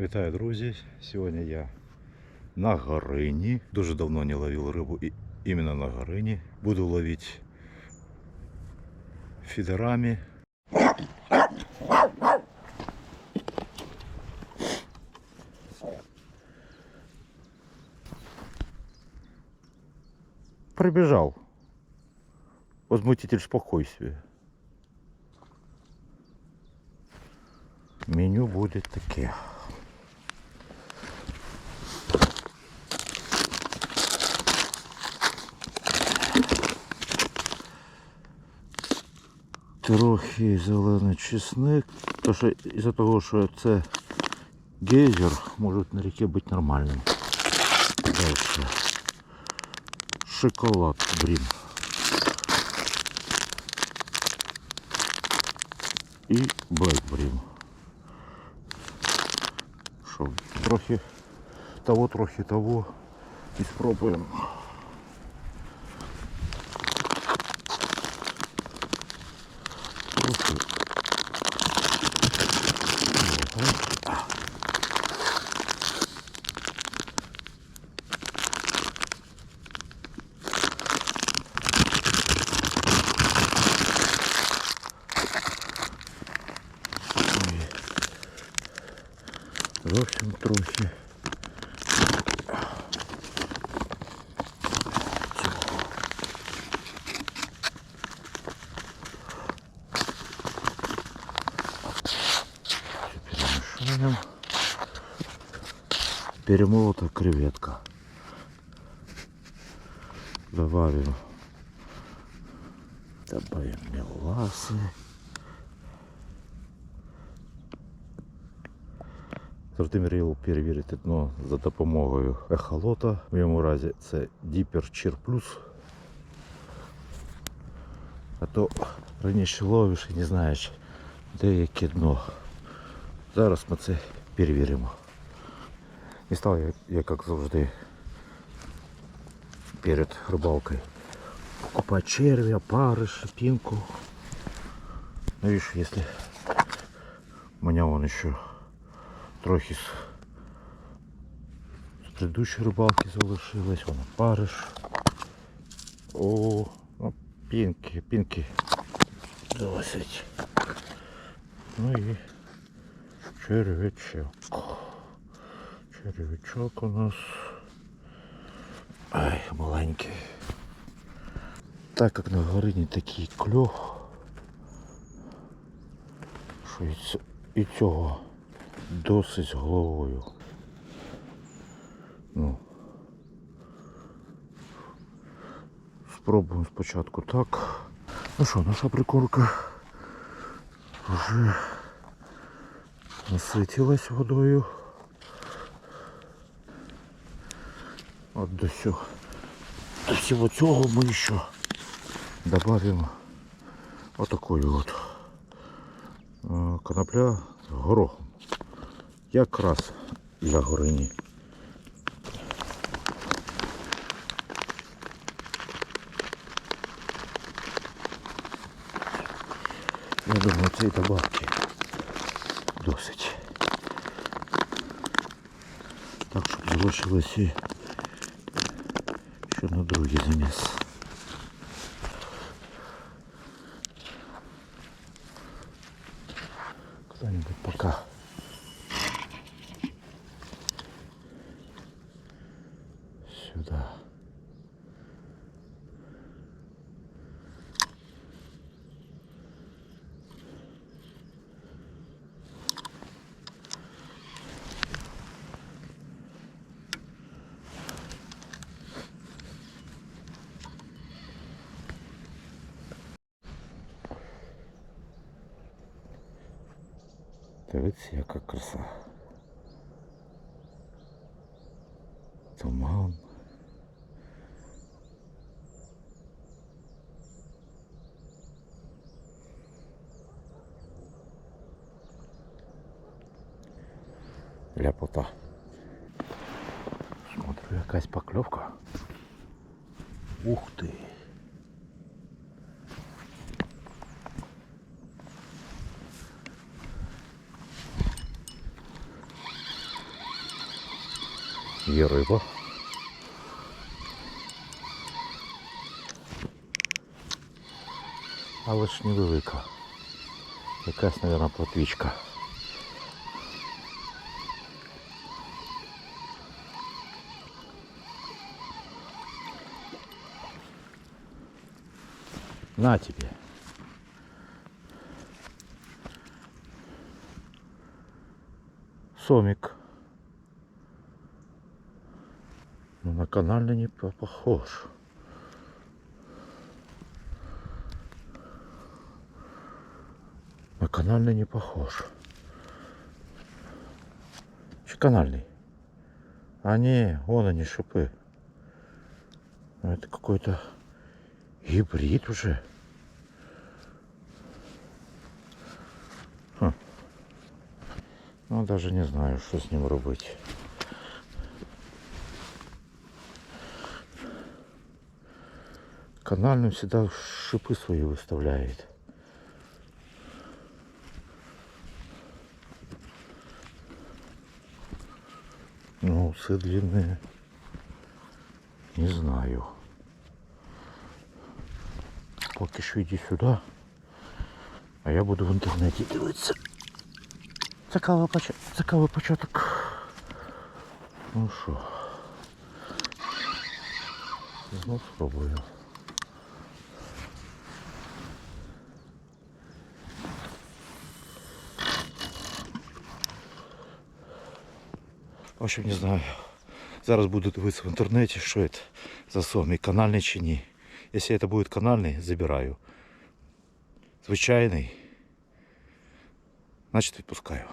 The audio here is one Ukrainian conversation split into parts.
Вітаю, друзі! Сьогодні я на Горині. Дуже давно не ловив рибу і іменно на Горині. Буду ловити фідерами. Прибежал. Возмутитель спокойствия. Меню будет таке. Трохи зелений чесник. То що із-за того, що це гейзер, може на ріки бути нормальним. Дальше. Шоколад брін. І блек брін. Що, трохи того, трохи того. І спробуємо. Перемешаем. Перемолота креветка. Добавим. Добавим меласы. Мріяв перевірити дно за допомогою ехолота. В моєму разі це Діпер Чір Плюс. А то раніше ловиш і не знаєш, де яке дно. Зараз ми це перевіримо. І став я, я як завжди перед рибалкою покупати червя, париш, пінку. Ну видишь, если у меня вон еще трохи з, з предыдущої рибалки залишилось, воно париш. О, ну, пінки, пінки досить. Ну і Червячок. Червячок у нас. Ай, маленький. Так як на горині такий кльов, що і цього досить головою. Ну. Спробуємо спочатку так. Ну що, наша прикормка вже наситилась водою. От до всього, до всього цього ми ще добавимо отакою от е, конопля з горохом. Якраз для горині. Я думаю, цієї добавки досить. Залишилось і ще на другий заміс. Кто-нибудь пока Дивіться, яка краса. Туман. Ляпота. Смотрю, якась покльовка. Ух ти. Є риба. Але ж невелика. Якась, мабуть, плотвічка. На тебе. Сомик. Ну, на канальный не по- похож. На канальный не похож. Чи канальный? А не, вон они шипы. Ну, Это какой-то гибрид уже. Хм. Ну, даже не знаю, что с ним робить. Канальным всегда шипы свои выставляет. Ну, усы длинные. Не знаю. Поки що йди сюди. А я буду в інтернеті дивитися. Цікавий початок. Цікавий початок. Ну що. Знов спробую. В общем, не знаю. Зараз буду дивитися в інтернеті, що це за сомі, канальний чи ні. Якщо це буде канальний, забираю. Звичайний. Значить відпускаю.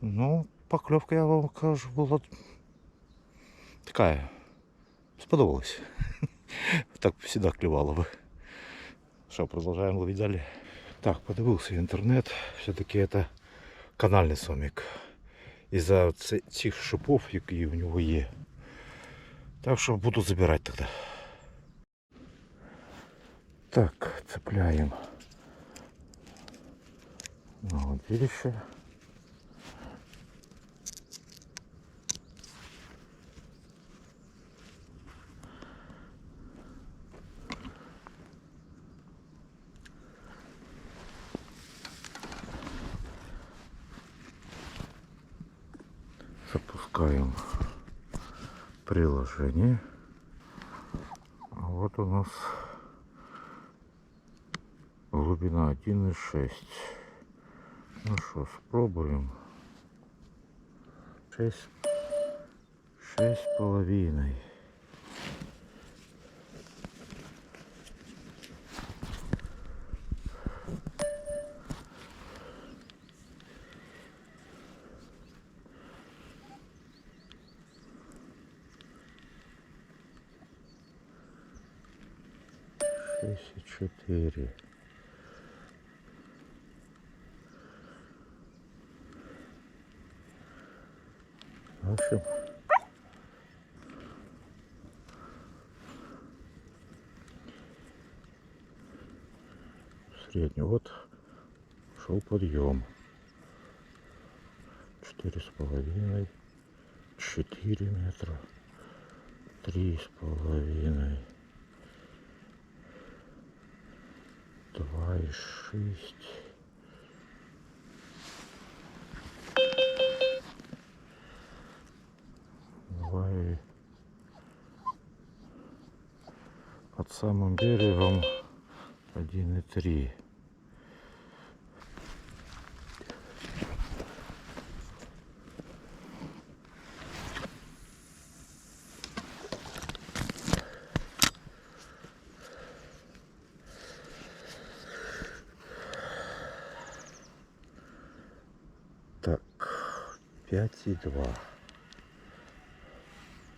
Ну, покльовка, я вам кажу, була така. Сподобалась. Так завжди клювало би. Що, продовжуємо ловити далі. Так, подивився інтернет. Все-таки це канальний сомік. Із-за ц- цих шипов, які в нього є. Так що буду забирати тоді. Так, цепляємо на удилище. Запускаем приложение. Вот у нас глубина 1,6. Ну что, спробуем. 6, 6 среднюю. Вот шел подъем. Четыре с половиной, четыре метра, три с половиной, два и шесть. Два под самым берегом 1,3 5,2,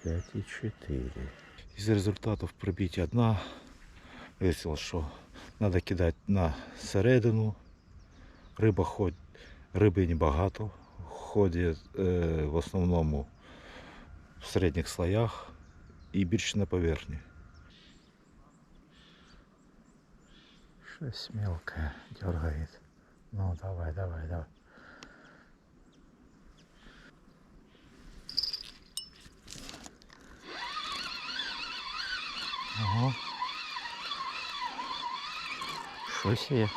5,4. Із результатів прибиття одна. Весело, що треба кидати на середину. Риба хоч, риби небагато, ходять е, в основному в середніх слоях і більше на поверхні. Щось мелкое дергает. Ну давай, давай, давай. Ага. Щось є.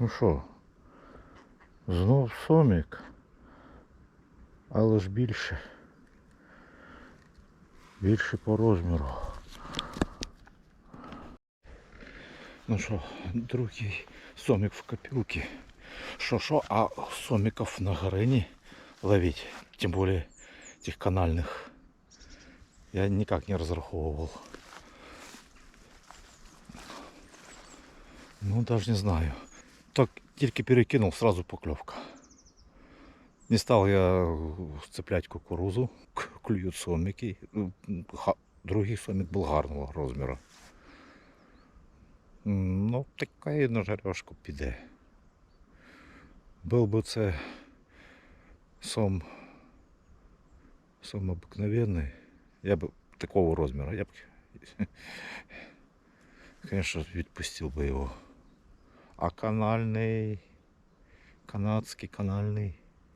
Ну що? знов сомік, але ж більше. Більше по розміру. Ну що, другий сомік в копілки. Що що, а сомиков на грани ловить, тем более этих канальных. Я никак не разраховывал. Ну, даже не знаю. Так тільки перекинул, сразу поклевка. Не стал я цеплять кукурузу, к- клюют сомики. Ну, Другий сомик был гарного розміру. Ну, така і на жарешку піде. Був би це сом, сом обикновенний, я б такого розміру, я б, звісно, відпустив би його. А канальний, канадський канальний,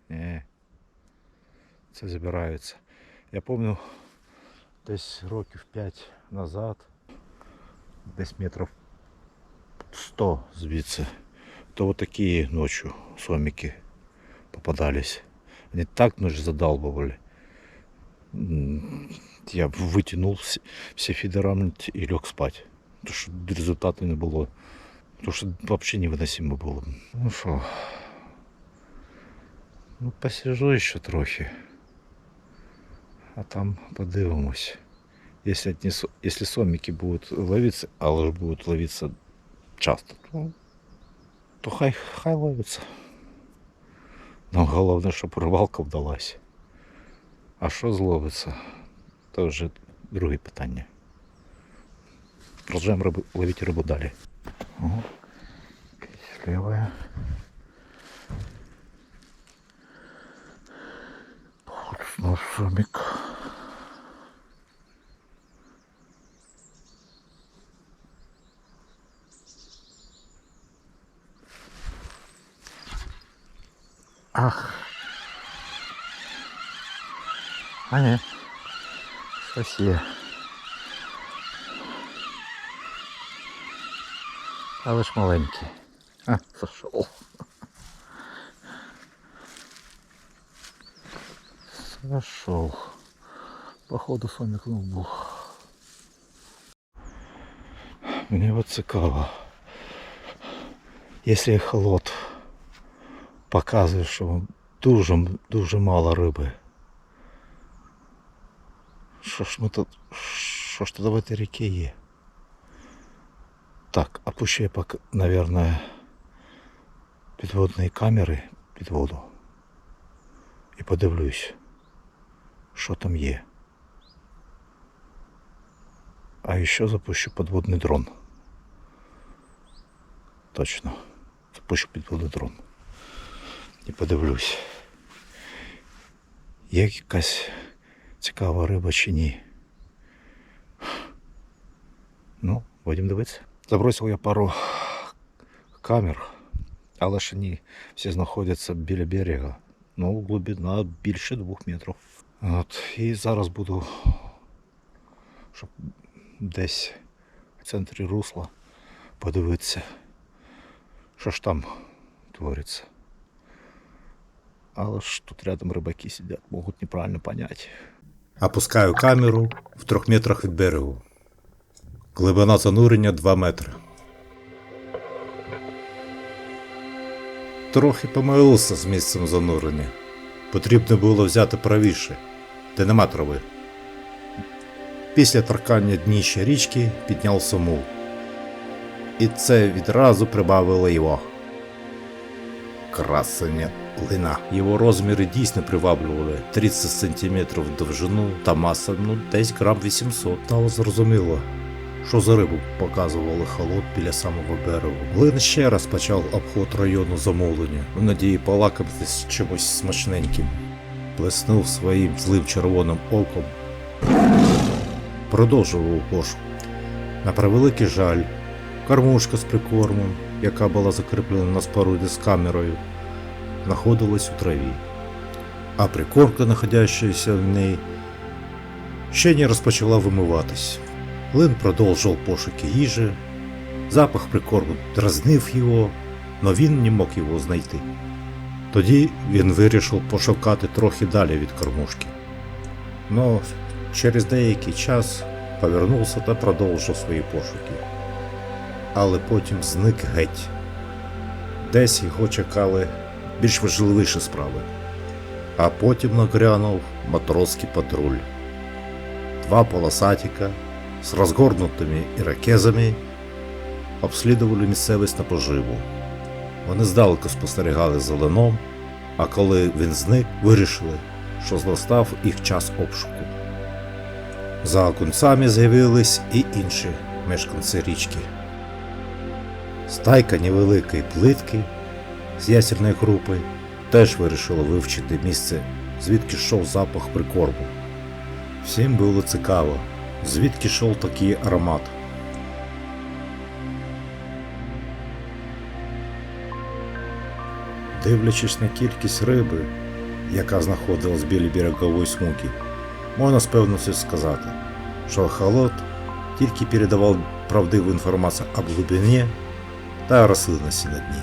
ні, це забирається. Я пам'ятаю, десь років 5 назад, десь метрів 100 звідси, то вот такие ночью сомики попадались. Они так ночь задалбывали. М, Я вытянул все, все фидерами и лег спать. Потому что результата не было. Потому что вообще невыносимо было. Ну что, ну посижу еще трохи. А там подивимось. Если, одни со- если сомики будут ловиться, а лишь будут ловиться часто, то, то хай, хай ловиться. Нам головне, щоб рибалка вдалась. А що зловиться, то вже друге питання. Продовжуємо рибу, ловити рибу далі. Ого. якась Левая. Походу сомик. Ах. А ні. Щось Але ж маленький. А, зашел. Зашел. Походу сомик ну був. Мені от цікаво. Якщо холод показує, що дуже, дуже мало риби. Що ж ми тут. Що ж тут в этой реке є? Так, я пока, наверное, підводні камери під воду. І подивлюсь, що там є. А ще запущу підводний дрон. Точно. Запущу підводний дрон. І подивлюсь. Є якась цікава риба чи ні. Ну, будемо дивитися. Забросив я пару камер, але ж вони всі знаходяться біля берега. Ну, глибина більше двох метрів. От, і зараз буду, щоб десь в центрі русла подивитися, що ж там твориться. Але ж тут рядом рибаки сидять, можуть неправильно понять. Опускаю камеру в трьох метрах від берегу. Глибина занурення 2 метри. Трохи помилився з місцем занурення. Потрібно було взяти правіше, де нема трави. Після торкання дніща річки підняв суму. І це відразу прибавило його. Красення лина. Його розміри дійсно приваблювали 30 см в довжину та маса ну, десь грам 800. Стало зрозуміло, що за рибу показували холод біля самого берегу. Глин ще раз почав обход району замовлення, в надії полакомитись чимось смачненьким. блеснув своїм злим червоним оком, продовжував пошук. На превеликий жаль, кормушка з прикормом, яка була закріплена на споруді з камерою, знаходилась у траві, а прикормка, знаходящаяся в ній, ще не розпочала вимиватись. Лин продовжував пошуки їжі, запах прикорму дразнив його, але він не мог його знайти. Тоді він вирішив пошукати трохи далі від кормушки. Но через деякий час повернувся та продовжив свої пошуки. Але потім зник геть. Десь його чекали більш важливіші справи. А потім нагрянув матросський патруль. Два полосатіка з розгорнутими іракезами обслідували місцевість на поживу. Вони здалеку спостерігали за лином, а коли він зник, вирішили, що зростав їх час обшуку. За окунцями з'явились і інші мешканці річки. Стайка невеликої плитки з ясерної групи теж вирішила вивчити місце, звідки йшов запах прикорму. Всім було цікаво, звідки йшов такий аромат. Дивлячись на кількість риби, яка знаходилась біля берегової смуги, можна з певністю сказати, що холод тільки передавав правдиву інформацію об глибині та рослинності на дні.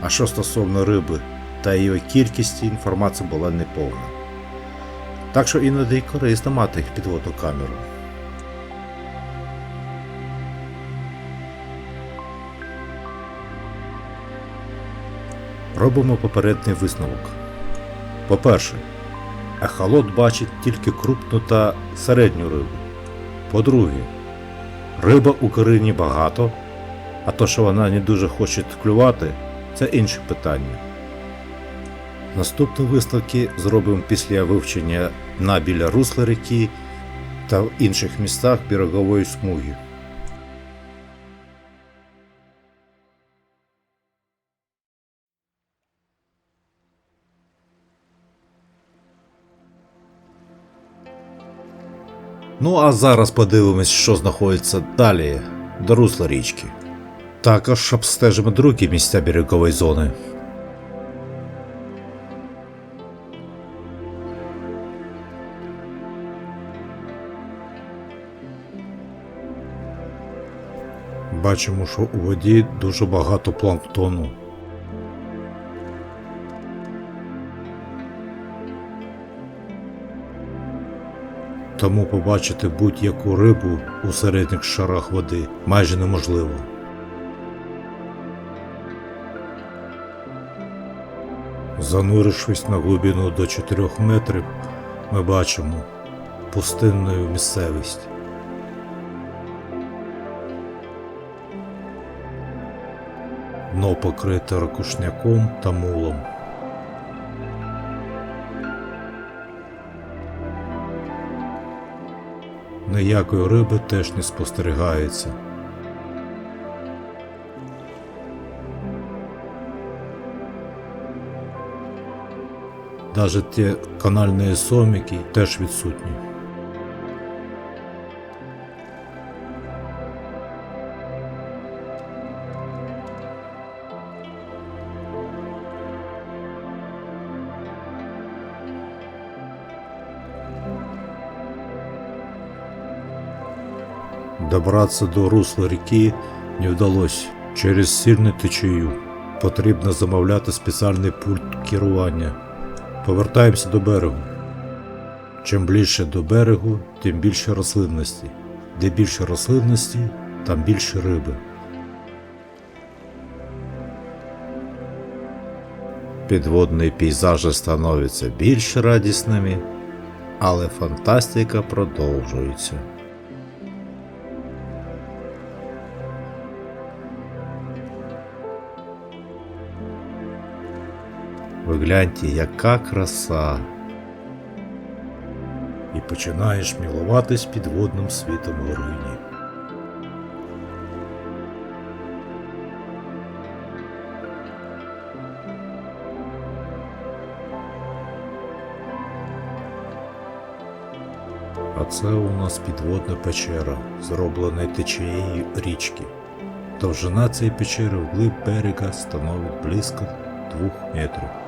А що стосовно риби та її кількості, інформація була неповна. Так що іноді корисно мати підводну камеру. Робимо попередній висновок. По-перше, ехолот бачить тільки крупну та середню рибу. По-друге, риба у корині багато, а то, що вона не дуже хоче клювати, це інше питання. Наступні висновки зробимо після вивчення дна біля русла ріки та в інших містах берегової смуги. Ну а зараз подивимось, що знаходиться далі до русла річки. Також обстежимо другі місця берегової зони. Бачимо, що у воді дуже багато планктону. Тому побачити будь-яку рибу у середніх шарах води майже неможливо. Занурившись на глибину до 4 метрів, ми бачимо пустинну місцевість. Дно покрите ракушняком та мулом. Ніякої риби теж не спостерігається. Навіть ті канальні соміки теж відсутні. Добратися до русла ріки не вдалося через сильну течію. Потрібно замовляти спеціальний пульт керування. Повертаємося до берегу. Чим ближче до берегу, тим більше рослинності. Де більше рослинності, там більше риби. Підводні пейзажі становляться більш радісними, але фантастика продовжується. Ви гляньте, яка краса. І починаєш мілуватись підводним світом Орині. А це у нас підводна печера, зроблена течією річки. Довжина цієї печери вглиб берега становить близько двох метрів.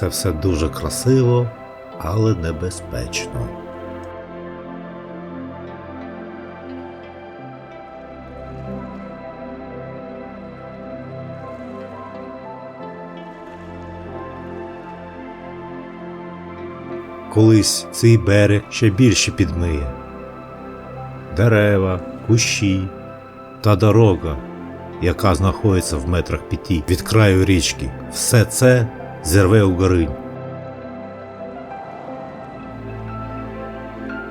Це все дуже красиво, але небезпечно. Колись цей берег ще більше підмиє. Дерева, кущі та дорога, яка знаходиться в метрах п'яті від краю річки. Все це зірве у горинь.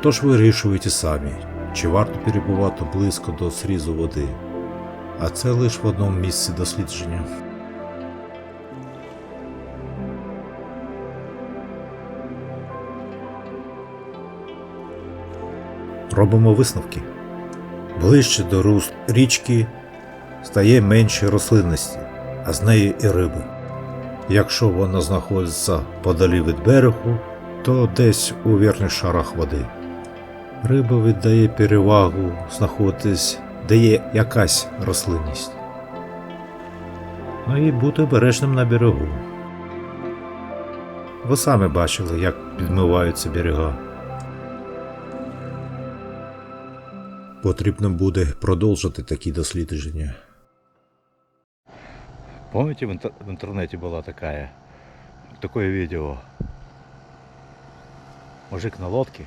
Тож вирішуйте самі, чи варто перебувати близько до срізу води. А це лише в одному місці дослідження. Робимо висновки. Ближче до руст річки стає менше рослинності, а з нею і риби. Якщо вона знаходиться подалі від берегу, то десь у верхніх шарах води. Риба віддає перевагу знаходитись, де є якась рослинність. Ну і бути обережним на берегу. Ви самі бачили, як підмиваються берега. Потрібно буде продовжити такі дослідження. Помните, в, интер- в интернете была такая, такое видео? Мужик на лодке.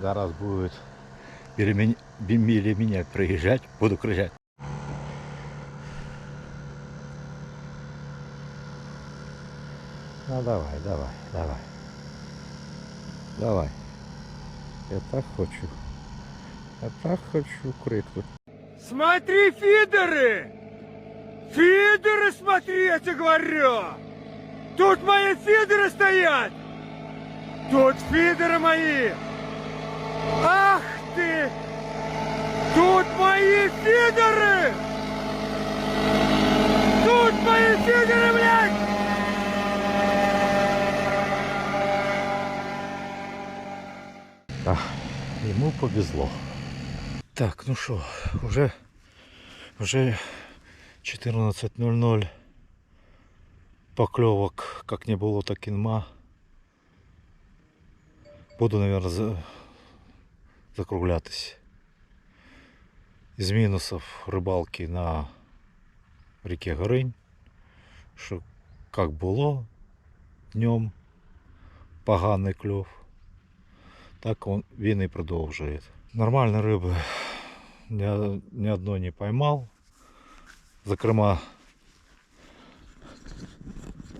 Зараз будет или меня, или меня приезжать, буду кричать. Ну давай, давай, давай. Давай. Я так хочу. Я так хочу крикнуть. Смотри, фидеры! Фидеры смотри, я тебе говорю! Тут мои фидеры стоят! Тут фидеры мои! Ах ты! Тут мои фидеры! Тут мои фидеры, блядь! А, ему повезло. Так, ну что, уже, уже 14.00. Поклевок как не было, так и нема. Буду, наверное, за... закруглятись. Из минусов рыбалки на реке Горынь, що как було днем поганий кльов, так он, він і продовжує. Нормальної риби ні, ні одної не поймав. Зокрема,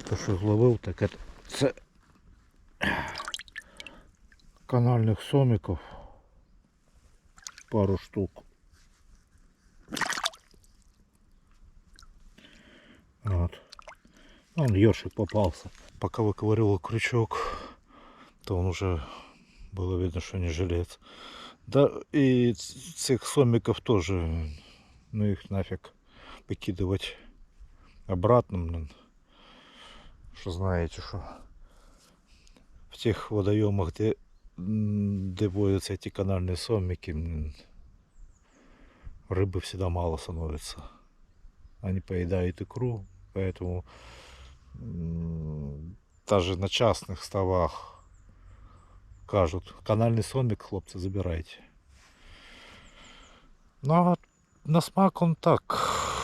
те, що зловив, так це, канальних сомиків. Пару штук. Вот. Он ёршик попался. Пока выковыривал крючок, то он уже было видно, что не жилец. Да и цих сомиков тоже, ну их нафиг выкидывать обратно, блин. Что знаете, что в тех водоемах, где, где водятся эти канальные сомики, блин, рыбы всегда мало становится. Они поедают икру, поэтому даже на частных ставах кажут, канальный сомик, хлопцы, забирайте. Ну, а на смак он так,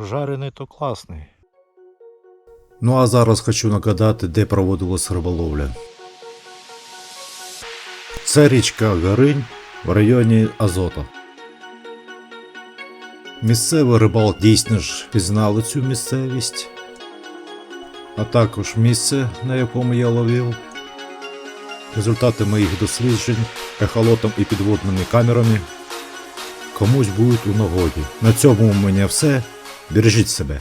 жареный то классный. Ну а зараз хочу нагадати, де проводилась риболовля. Це річка Горинь в районі Азота. Місцевий рибалк дійсно ж пізнали цю місцевість, а також місце, на якому я ловив. Результати моїх досліджень ехолотом і підводними камерами комусь будуть у нагоді. На цьому у мене все. Бережіть себе.